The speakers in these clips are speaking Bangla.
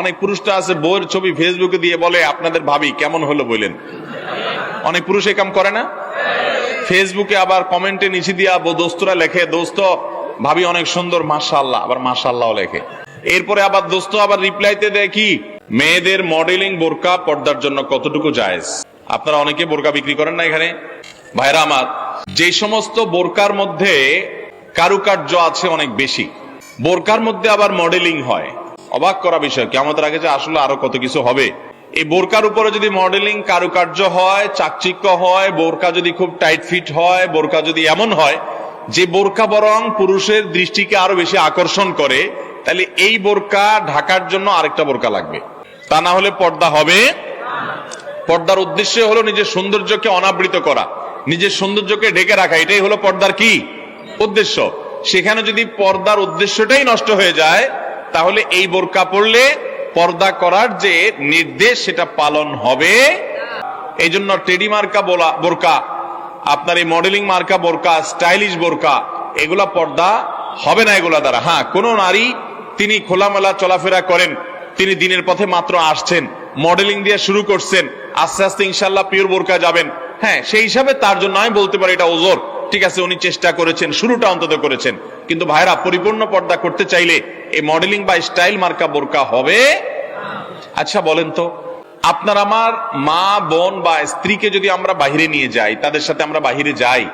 অনেক পুরুষটা আছে, বউয়ের ছবি ফেসবুকে দিয়ে বলে, আপনাদের ভাবি, কেমন হলো? বললেন। অনেক পুরুষ এই কাম করে না? ফেসবুকে আবার কমেন্টে নিচে দিয়া দোস্তরা লেখে, দোস্ত, ভাবি অনেক সুন্দর, মাশাআল্লাহ। আবার মাশাআল্লাহ লেখে। এরপরে আবার দোস্ত আবার রিপ্লাইতে দেয় কি, মেয়েদের মডেলিং বোরকা পর্দার জন্য কতটুকু জায়েজ? আপনারা অনেকে বোরকা বিক্রি করেন না এখানে? ভাইরা আমার, যে সমস্ত বোরকার মধ্যে কারুকার্য আছে অনেক বেশি। বোরকার মধ্যে আবার মডেলিং হয়। অবাক করা বিষয় কি আমাদের আগে যে আসলে আরও কত কিছু হবে। এই বোরকার উপরে যদি মডেলিং কারুকার্য হয়, চাকচিক্য হয়, বোরকা যদি খুব টাইট ফিট হয়, বোরকা যদি এমন হয়, যে বোরকা বরং পুরুষের দৃষ্টিকে আরও বেশি আকর্ষণ করে, তাহলে এই বোরকা ঢাকার জন্য আরেকটা বোরকা লাগবে। তা না হলে পর্দা হবে। পর্দার উদ্দেশ্য হলো নিজের সৌন্দর্যকে অনাবৃত করা, নিজের সৌন্দর্যকে ঢেকে রাখা, এটাই হলো পর্দার কি? উদ্দেশ্য। সেখানে যদি পর্দার উদ্দেশ্যটাই নষ্ট হয়ে যায় তাহলে এই বোরকা পড়লে পর্দা করার যে নির্দেশ সেটা পালন হবে। এই জন্য টেডি মার্কা বোলা, বোরকা, আপনার এই মডেলিং মার্কা বোরকা, স্টাইলিশ বোরকা, এগুলা পর্দা হবে না এগুলা দ্বারা। হ্যাঁ কোন নারী তিনি খোলামেলা চলাফেরা করেন, তিনি দিনের পথে মাত্র আসছেন, মডেলিং দিয়ে শুরু করছেন, আস্তে আস্তে ইনশাল্লাহ পিওর বোরকা যাবেন। হ্যাঁ সেই হিসাবে তার জন্য আমি বলতে পারি এটা ওজোর। ঠিক আছে, উনি চেষ্টা করেছেন, শুরুটা অন্তত করেছেন। কিন্তু ভাইরা, পরিপূর্ণ পর্দা করতে চাইলে এই মডেলিং বা স্টাইল মার্কা বোরকা হবে? আচ্ছা বলেন তো, আপনার আমার মা, বোন বা স্ত্রীকে যদি আমরা বাহিরে নিয়ে যাই, তাদের সাথে আমরা বাহিরে যাই,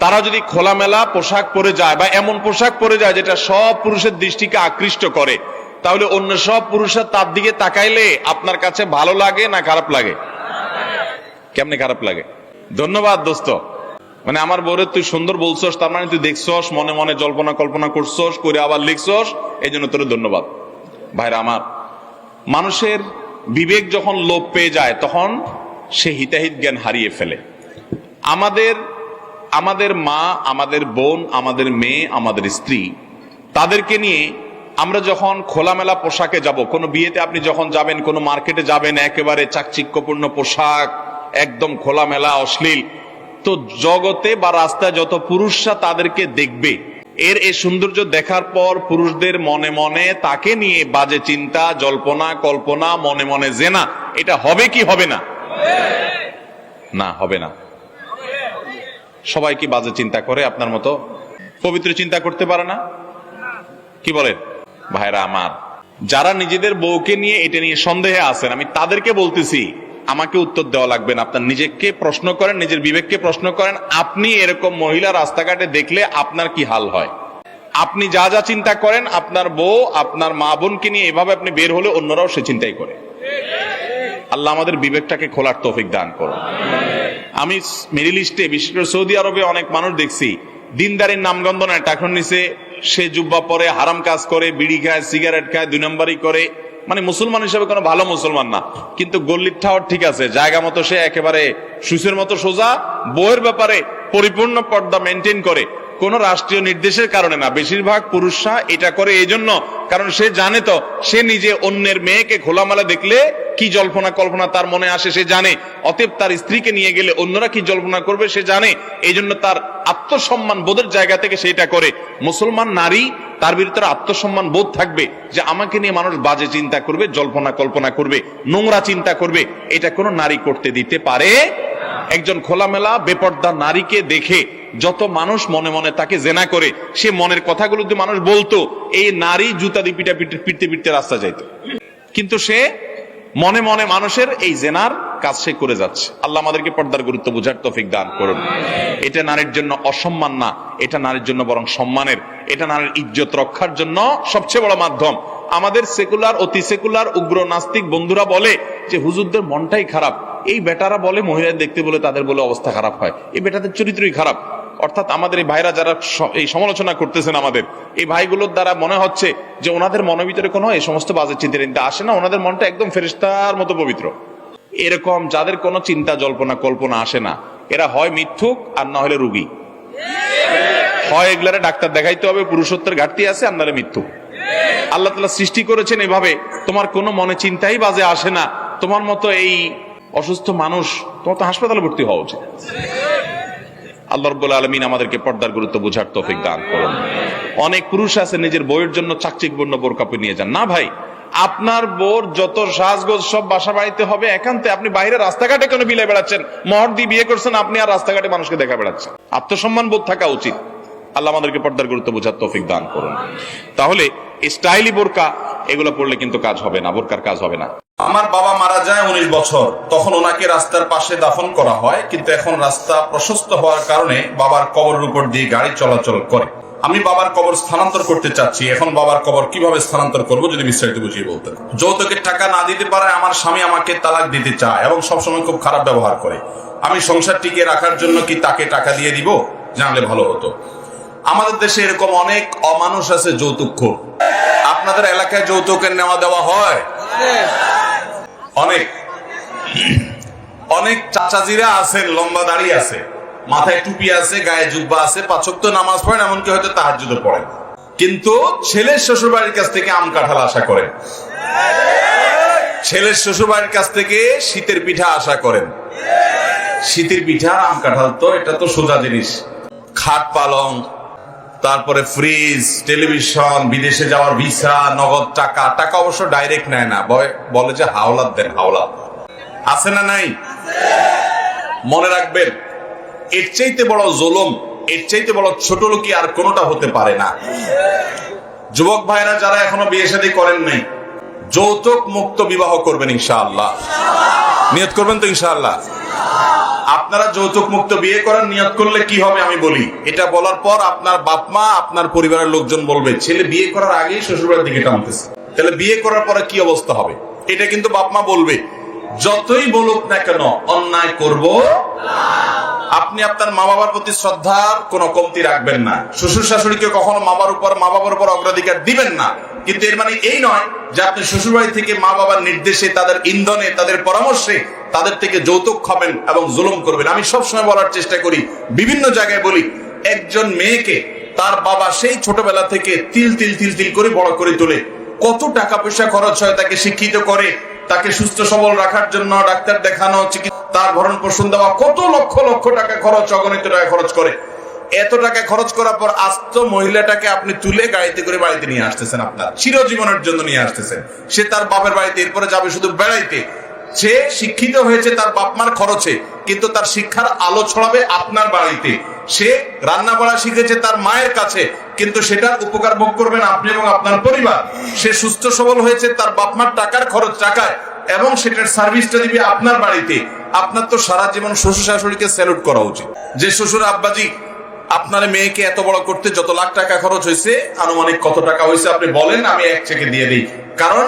তারা যদি খোলামেলা পোশাক পরে যায় বা এমন পোশাক পরে যায় যেটা সব পুরুষের দৃষ্টিকে আকৃষ্ট করে, তাহলে অন্য সব পুরুষের তার দিকে তাকাইলে আপনার কাছে ভালো লাগে না খারাপ লাগে? কেমনে খারাপ লাগে? ধন্যবাদ, দোস্ত। মানে আমার বউরে তুই সুন্দর বলছস, তার মানে তুই দেখছস, মনে মনে জল্পনা কল্পনা করছস, করে আবার লিখছস এই জন্য তোর ধন্যবাদ। ভাইরা আমার, মানুষের বিবেক যখন লোপ পেয়ে যায়, তখন সে হিতাহিত জ্ঞান হারিয়ে ফেলে। আমাদের আমাদের মা, আমাদের বোন, আমাদের মেয়ে, আমাদের স্ত্রী, তাদেরকে নিয়ে আমরা যখন খোলামেলা পোশাকে যাব, কোনো বিয়েতে আপনি যখন যাবেন, কোনো মার্কেটে যাবেন, একেবারে চাকচিক্যপূর্ণ পোশাক, একদম খোলামেলা, অশ্লীল তো জগতে বা রাস্তায় যত পুরুষরা তাদেরকে দেখবে, এর এই সৌন্দর্য দেখার পর পুরুষদের মনে মনে তাকে নিয়ে বাজে চিন্তা, জল্পনা, কল্পনা, মনে মনে জেনা, এটা হবে কি হবে না? না, হবে না। সবাই কি বাজে চিন্তা করে আপনার মতো? পবিত্র চিন্তা করতে পারে না? কি বলেন ভাইরা আমার, যারা নিজেদের বউকে নিয়ে এটা নিয়ে সন্দেহে আছেন, আমি তাদেরকে বলতেছি আমাকে উত্তর দেওয়া লাগবে না। আপনার নিজেকে প্রশ্ন করেন, নিজের বিবেককে প্রশ্ন করেন, আপনি এরকম মহিলা রাস্তাঘাটে দেখলে আপনার কি হাল হয়? আপনি যা যা চিন্তা করেন, আপনার বউ, আপনার মা বোনকে নিয়ে এভাবে আপনি বের হলে অন্যরাও সে চিন্তাই করে। আল্লাহ আমাদের বিবেকটাকে খোলার তৌফিক দান করুন। আমি মিডিল ইস্টে, বিশেষ করে সৌদি আরবে অনেক মানুষ দেখছি, দিনদারির নামগন্ধ নয় টাকার নিচে সে জুব্বা পরে হারাম কাজ করে, বিড়ি খায়, সিগারেট খায়, দুই নম্বরই করে মানে মুসলমান হিসেবে কোনো ভালো মুসলমান না। কিন্তু গল্লির ঠাওয়ার ঠিক আছে, জায়গা মতো সে একেবারে সুসের মতো সোজা, বইয়ের ব্যাপারে পরিপূর্ণ পর্দা মেনটেন করে। কোন রাষ্ট্রীয় নির্দেশের কারণে না। বেশিরভাগ পুরুষরা এটা করে এই জন্য কারণ সে জানে তো, সে নিজে অন্যের মেয়েকে খোলামেলা দেখলে কি জল্পনা কল্পনা তার মনে আসে সে জানে। অতএব তার স্ত্রীকে নিয়ে গেলে অন্যরা কি জল্পনা করবে সে জানে। এই জন্য তার আত্মসম্মান বোধের জায়গা থেকে সেটা করে। মুসলমান নারী, তার ভিতরে আত্মসম্মান বোধ থাকবে যে আমাকে নিয়ে মানুষ বাজে চিন্তা করবে, জল্পনা কল্পনা করবে, নোংরা চিন্তা করবে। এটা কোনো নারী করতে দিতে পারে একজন খোলামেলা, বেপর্দা নারীকে দেখে যত মানুষ মনে মনে তাকে জেনা করে, সে মনের কথাগুলো যদি মানুষ বলতো, এই নারী জুতা দিয়ে পিটা পিটে পিটতে পিটতে রাস্তা যাইতো। কিন্তু সে মনে মনে মানুষের এই জেনার কাজ সে করে যাচ্ছে। আল্লাহ আমাদেরকে পর্দার গুরুত্ব বুঝার তৌফিক দান করুন। এটা নারীর জন্য অসম্মান না, এটা নারীর জন্য বরং সম্মানের, এটা নারীর ইজ্জত রক্ষার জন্য সবচেয়ে বড় মাধ্যম। আমাদের সেকুলার, অতি সেকুলার, উগ্র নাস্তিক বন্ধুরা বলে যে, হুজুরদের মনটাই খারাপ এই বেটারা বলে মহিলা দেখতে বলে, তাদের বলে অবস্থা খারাপ হয়। এই বেটাদের চরিত্রই খারাপ। অর্থাৎ আমাদের এই ভাইরা যারা এই সমালোচনা করতেছেন আমাদের, এই ভাইগুলোর দ্বারা মনে হচ্ছে যে ওনাদের মনের ভিতরে কোনো এই সমস্ত বাজে চিন্তা চিন্তা আসে না, ওনাদের মনটা একদম ফেরিস্তার মতো পবিত্র। এরকম যাদের কোনো চিন্তা, জল্পনা, কল্পনা আসে না। এরা হয় মিথ্যুক আর না হলে রুগী। হয় এগুলারে ডাক্তার দেখাইতে হবে, পুরুষত্বের ঘাটতি আছে আর নাহলে মৃত্যু আল্লাহ তালা সৃষ্টি করেছেন এভাবে। তোমার কোনো মনে চিন্তাই বাজে আসে না। তোমার মতো এই অসুস্থ মানুষ, তোমার তো হাসপাতালে ভর্তি হওয়া উচিত। আল্লাহ রব্বুল আলমিন আমাদেরকে পর্দার গুরুত্ব বোঝার তৌফিক দান করুন। অনেক পুরুষ আছে নিজের বইয়ের জন্য চাকচিকবর্ণ বোরকাপে নিয়ে যান। না ভাই, আপনার বোর যত সাজগোজ সব বাসা বাড়িতে হবে, একান্তে আপনি বাইরে রাস্তাঘাটে কেন বিলে বেড়াচ্ছেন? মহর দিয়ে বিয়ে করছেন, আপনি আর রাস্তাঘাটে মানুষকে দেখা বেড়াচ্ছেন। আত্মসম্মান বোধ থাকা উচিত। আল্লাহ আমাদেরকে পর্দার গুরুত্ব বোঝার তৌফিক দান করুন। তাহলে স্টাইলি বোরকা, এগুলো পড়লে কিন্তু কাজ হবে না, বোরকার কাজ হবে না। আমার বাবা মারা যায় উনিশ বছর। তখন ওনাকে রাস্তার পাশে দাফন করা হয়, কিন্তু এখন রাস্তা প্রশস্ত হওয়ার কারণে বাবার কবরের উপর দিয়ে গাড়ি চলাচল করে। আমি বাবার কবর স্থানান্তর করতে চাচ্ছি। এখন বাবার কবর কীভাবে স্থানান্তর করব যদি বিস্তারিত বুঝিয়ে বলতেন। যৌতুকের টাকা না দিতে পারে আমার স্বামী আমাকে তালাক দিতে চায় এবং সবসময় খুব খারাপ ব্যবহার করে। আমি সংসার টিকিয়ে রাখার জন্য কি তাকে টাকা দিয়ে দিব? জানলে ভালো হতো। আমাদের দেশে এরকম অনেক অমানুষ আছে যৌতুক আপনাদের এলাকায় যৌতুকের নেওয়া দেওয়া হয়? অনেক অনেক চাচাজিরা আছেন লম্বা দাড়ি আছে, মাথায় টুপি আছে, গায়ে জুব্বা আছে পাচক তো নামাজ পড়েন, এমনকি হয়তো তাহার তাহাজুদ পড়েন। কিন্তু ছেলের শ্বশুর বাড়ির কাছ থেকে আম কাঁঠাল আশা করেন। ছেলের শ্বশুর বাড়ির কাছ থেকে শীতের পিঠা আশা করেন। শীতের পিঠা, আম কাঁঠাল তো, এটা তো সোজা জিনিস। খাট পালং তারপরে ফ্রিজ, টেলিভিশন, বিদেশে যাওয়ার ভিসা, নগদ টাকা টাকা অবশ্য ডাইরেক্ট নেয় না। বলে যে হাওলাত দেন, হাওলাত। আছে না নাই? মনে রাখবেন, এর চাইতে বড় জোলম, এর চাইতে বড় ছোট লোকই আর কোনোটা হতে পারে না। যুবক ভাইরা যারা এখনও বিয়ে শাদী করেন নাই, যৌতুক মুক্ত বিবাহ করবেন ইনশাআল্লাহ। নিয়ত করবেন তো ইনশাআল্লাহ। আপনারা যৌতুক মুক্ত বিয়ে করার নিয়ত করলে কি হবে আমি বলি। এটা বলার পর আপনার বাপ মা, আপনার পরিবারের লোকজন বলবে, ছেলে, বিয়ে করার আগেই শ্বশুরবাড়ির দিকে টানতেছে। তাহলে বিয়ে করার পরে কি অবস্থা হবে? এটা কিন্তু বাপ মা বলবে, যতই বলুক না কেন, অন্যায় করব আপনি আপনার মা বাবার প্রতি শ্রদ্ধার কোনো কমতি রাখবেন না। শ্বশুর শাশুড়িকে কখনো মা বাবার উপর মা বাবার উপর অগ্রাধিকার দিবেন না। কিন্তু এর মানে এই নয় যে আপনি শ্বশুর বাড়ি থেকে মা বাবার নির্দেশে, তাদের ইন্ধনে, তাদের পরামর্শে তাদের থেকে যৌতুক খাবেন এবং জুলুম করবেন। আমি সবসময় বলার চেষ্টা করি, বিভিন্ন জায়গায় বলি, একজন মেয়েকে তার বাবা সেই ছোটবেলা থেকে তিল তিল তিল তিল করে বড় করে তোলে। কত টাকা পয়সা খরচ হয় তাকে শিক্ষিত করে, তাকে সুস্থ সবল রাখার জন্য ডাক্তার দেখানো তার ভরণ পোষণ দেওয়া, কত লক্ষ লক্ষ টাকা খরচ, অগণিত টাকা খরচ করে। এত টাকা খরচ করার পর আস্ত মহিলাটাকে আপনি তুলে গাড়িতে করে বাড়িতে নিয়ে আসতেছেন আপনার। চিরজীবনের জন্য নিয়ে আসতেছেন। সে তার বাপের বাড়িতে, এরপরে যাবে শুধু বেড়াইতে। সে শিক্ষিত হয়েছে, তার বাপ মার খরচে, কিন্তু তার শিক্ষার আলো ছড়াবে আপনার বাড়িতে। সে রান্না করা শিখেছে তার মায়ের কাছে, কিন্তু সেটার উপকার ভোগ করবেন আপনি এবং আপনার পরিবার। সে সুস্থ সবল হয়েছে, তার বাপ মার টাকার খরচ টাকায়, এবং সেটার সার্ভিসটা দিবে আপনার বাড়িতে। আপনার তো সারা জীবন শ্বশুর শাশুড়িকে স্যালুট করা উচিত। যে শ্বশুর আব্বাজি, আপনার মেয়েকে এত বড় করতে যত লাখ টাকা খরচ হয়েছে, আনুমানিক কত টাকা হয়েছে আপনি বলেন, আমি এক চেকে দিয়ে দিই। কারণ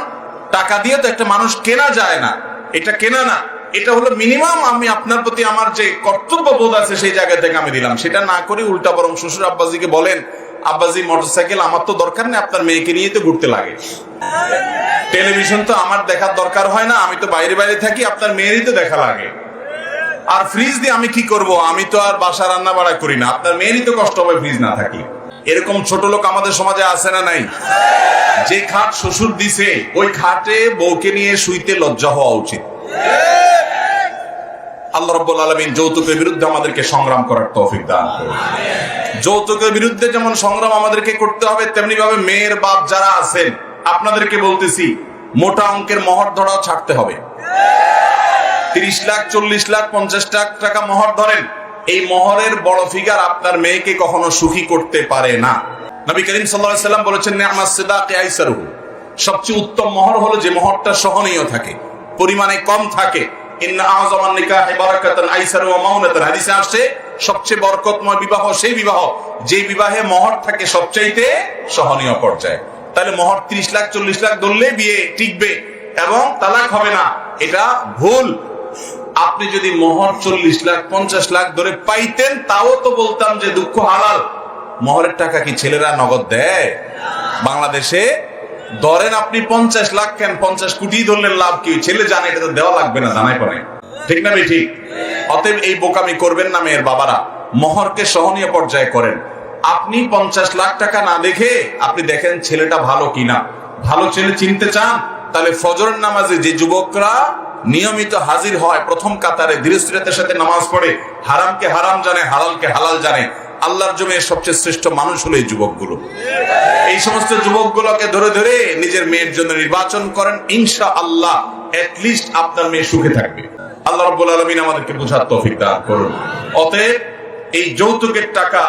টাকা দিয়ে তো একটা মানুষ কেনা যায় না। এটা কেনা না, এটা হলো মিনিমাম আমি আপনার প্রতি আমার যে কর্তব্য বোধ আছে সেই জায়গা থেকে আমি দিলাম। সেটা না করে উল্টা বরং শ্বশুর আব্বাজিকে বলেন, আব্বাজি মোটরসাইকেল আমার তো দরকার নেই, আপনার মেয়েকে নিয়ে তো ঘুরতে লাগে। টেলিভিশন তো আমার দেখার দরকার হয় না, আমি তো বাইরে বাইরে থাকি, আপনার মেয়েরই তো দেখা লাগে। আর ফ্রিজ দিয়ে আমি কি করব? আমি তো আর বাসা রান্না বাড়া করি না, আপনার মেয়েরই তো কষ্ট হবে ফ্রিজ না থাকি এরকম ছোট লোক আমাদের সমাজে আছে না নাই? যে খাট শ্বশুর দিছে, ওই খাটে বউকে নিয়ে শুইতে লজ্জা হওয়া উচিত। আল্লাহ রব্বুল আলমিন যৌতুকের বিরুদ্ধে আমাদেরকে সংগ্রাম করার তৌফিক দান যৌতুকের বিরুদ্ধে যেমন সংগ্রাম আমাদেরকে করতে হবে তেমনি ভাবে মেয়ের বাপ যারা আছেন, আপনাদেরকে বলতেছি, মোটা অঙ্কের মহর ধরাও ছাড়তে হবে। তিরিশ লাখ, চল্লিশ লাখ, পঞ্চাশ লাখ টাকা মহর ধরেন এই মহরের বড় ফিগার আপনার মেয়েকে কখনো সুখী করতে পারে না। নবী করিম সাল্লাম বলেছেন আমার সেদাকে আইসারহু। সবচেয়ে উত্তম মহর হলো যে মহরটা সহনীয় থাকে, পরিমাণে কম থাকে। আইসারু সবচেয়ে বরকতময় বিবাহ সেই বিবাহ যে বিবাহে মহর থাকে সবচাইতে সহনীয় পর্যায়ে। তাহলে মহর 30 লাখ 40 লাখ ধরলে বিয়ে টিকবে এবং তালাক হবে না। এটা ভুল। আপনি যদি মোহর চল্লিশ লাখ, পঞ্চাশ লাখ ধরে পাইতেন, তাও তো বলতাম যে দুঃখ হালাল। মোহরের টাকা কি ছেলেরা নগদ দেয়? বাংলাদেশে ধরেন আপনি পঞ্চাশ লাখ কেন? পঞ্চাশ কোটি ধরলেন লাভ কি? ছেলে জানে, এটা তো দেওয়া লাগবে না, জানাই পরে ঠিক না ঠিক? অতএব এই বোকামি করবেন না মেয়ের বাবারা। মোহরকে সহনীয় পর্যায়ে করেন। আপনি পঞ্চাশ লাখ টাকা না দেখে আপনি দেখেন ছেলেটা ভালো কিনা। ভালো ছেলে চিনতে চান? তাহলে ফজরের নামাজে যে যুবকরা নিয়মিত হাজির হয়, প্রথম কাতারে, ধীরস্থিরতার সাথে নামাজ পড়ে, হারামকে হারাম জানে, হালালকে হালাল জানে, আল্লাহর জমির সবচেয়ে শ্রেষ্ঠ মানুষ হলো এই যুবকগুলো। এই সমস্ত যুবকগুলোকে ধরে ধরে নিজের মেয়ের জন্য নির্বাচন করেন ইনশা আল্লাহ আপনার মেয়ে সুখে থাকবে। আল্লাহ রব্বুল আলমিন আমাদেরকে বোঝার তৌফিক দান করুন। অতএব এই যৌতুকের টাকা,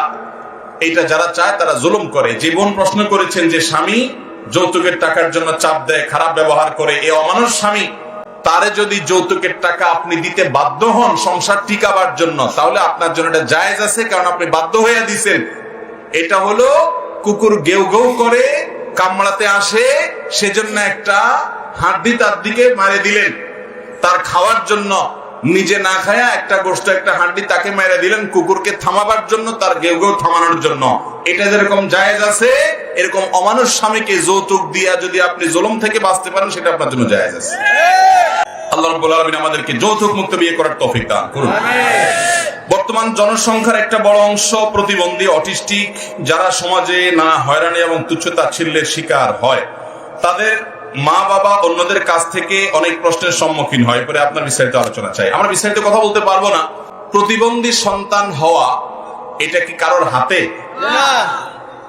এইটা যারা চায় তারা জুলুম করে। জীবন প্রশ্ন করেছেন যে, স্বামী যৌতুকের টাকার জন্য চাপ দেয়, খারাপ ব্যবহার করে, এ অমানুষ স্বামী। তারে যদি যৌতুকের টাকা আপনি দিতে বাধ্য হন সংসার টিকাবার জন্য, তাহলে আপনার জন্য এটা জায়েজ আছে, কারণ আপনি বাধ্য হয়ে দিছেন। এটা হলো কুকুর গেউ গেউ করে কামড়াতে আসে, সেজন্য একটা হাড্ডি তার দিকে মারে দিলেন। তার খাওয়ার জন্য নিজে না খায়া একটা গোষ্ঠ একটা হাড্ডি তাকে মেরে দিলেন, কুকুরকে থামাবার জন্য, তার গেউ গেউ থামানোর জন্য। এটা যেরকম জায়েজ আছে, এরকম অমানুষ স্বামীকে যৌতুক দিয়া যদি আপনি জুলুম থেকে বাঁচতে পারেন, সেটা আপনার জন্য জায়েজ আছে। বর্তমান জনসংখ্যার একটা বড় অংশ প্রতিবন্ধী যারা সমাজে না হয়রানি এবং তুচ্ছ তাচ্ছিল্যের শিকার হয়, তাদের মা বাবা অন্যদের কাছ থেকে অনেক প্রশ্নের সম্মুখীন হয় পরে আপনার বিস্তারিত আলোচনা চাই। আমরা বিস্তারিত কথা বলতে পারব না। প্রতিবন্ধী সন্তান হওয়া এটা কি কারোর হাতে?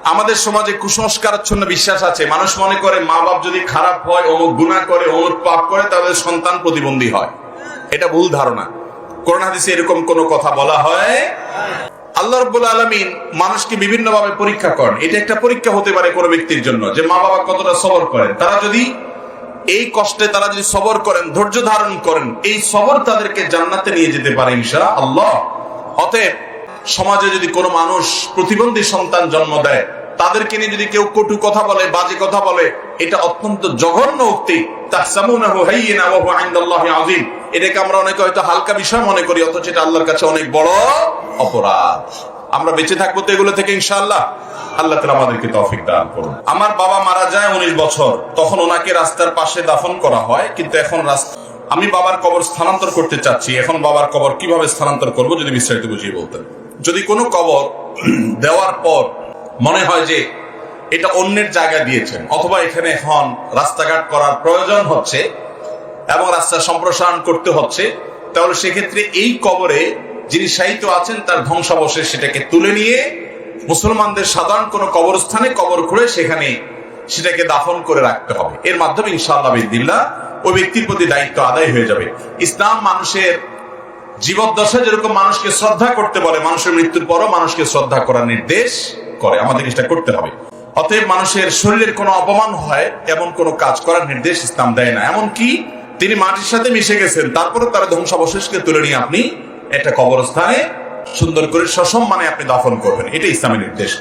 আমাদের সমাজে কুসংস্কারাচ্ছন্ন বিশ্বাস আছে। মানুষ মনে করে মা বাপ যদি খারাপ হয় অমুক গুণা করে অমুক পাপ করে তাদের সন্তান প্রতিবন্ধী হয়। এটা ভুল ধারণা। করোনা হাদিসে এরকম কোনো কথা বলা হয়? আল্লাহ রব্বুল আলমিন মানুষকে বিভিন্ন ভাবে পরীক্ষা করেন। এটা একটা পরীক্ষা হতে পারে কোনো ব্যক্তির জন্য, যে মা বাবা কতটা সবর করেন। তারা যদি এই কষ্টে তারা যদি সবর করেন, ধৈর্য ধারণ করেন, এই সবর তাদেরকে জান্নাতে নিয়ে যেতে পারে ইনশা আল্লাহ, অতএব সমাজে যদি কোনো মানুষ প্রতিবন্ধী সন্তান জন্ম দেয়, তাদেরকে নিয়ে যদি কেউ কটু কথা বলে, বাজে কথা বলে, এটা অত্যন্ত জঘন্য উক্তি। তাহসামুনাহু হাইয়িনা এটাকে আমরা অনেকে হয়তো হালকা বিষয় মনে করি, অথচ এটা আল্লাহর কাছে অনেক বড় অপরাধ। আমরা বেঁচে থাকব তো এগুলো থেকে ইনশাআল্লাহ। আল্লাহ তালা আমাদেরকে তৌফিক দান করুন। আমার বাবা মারা যায় উনিশ বছর। তখন ওনাকে রাস্তার পাশে দাফন করা হয়, কিন্তু এখন রাস্তা আমি বাবার কবর স্থানান্তর করতে চাচ্ছি। এখন বাবার কবর কীভাবে স্থানান্তর করব যদি বিস্তারিত বুঝিয়ে বলতেন। যদি কোনো কবর দেওয়ার পর মনে হয় যে এটা অন্যের জায়গা দিয়েছেন, অথবা এখানে এখন রাস্তাঘাট করার প্রয়োজন হচ্ছে এবং রাস্তা সম্প্রসারণ করতে হচ্ছে, তাহলে সেক্ষেত্রে এই কবরে যিনি সাহিত্য আছেন, তার ধ্বংসাবশেষ সেটাকে তুলে নিয়ে মুসলমানদের সাধারণ কোন কবরস্থানে কবর খুঁড়ে সেখানে সেটাকে দাফন করে রাখতে হবে। এর মাধ্যমে ইনশাআল্লাহ ওই ব্যক্তির প্রতি দায়িত্ব আদায় হয়ে যাবে। ইসলাম মানুষের জীবদ্দশা যেরকম মানুষকে শ্রদ্ধা করতে বলে, মানুষের মৃত্যুর পরও মানুষকে শ্রদ্ধা করার নির্দেশ করে। আমাদের এটা করতে হবে। অতএব মানুষের শরীরের কোনো অপমান হয়, এমন কোনো কাজ করার নির্দেশ ইসলাম দেয় না। এমন কি তিনি মাটির সাথে মিশে গেছেন। তারপরে তারা ধ্বংসাবশেষকে তুলে নিয়ে আপনি একটা কবরস্থানে সুন্দর করে সসম্মানে আপনি দাফন করবেন। এটা ইসলামের নির্দেশ।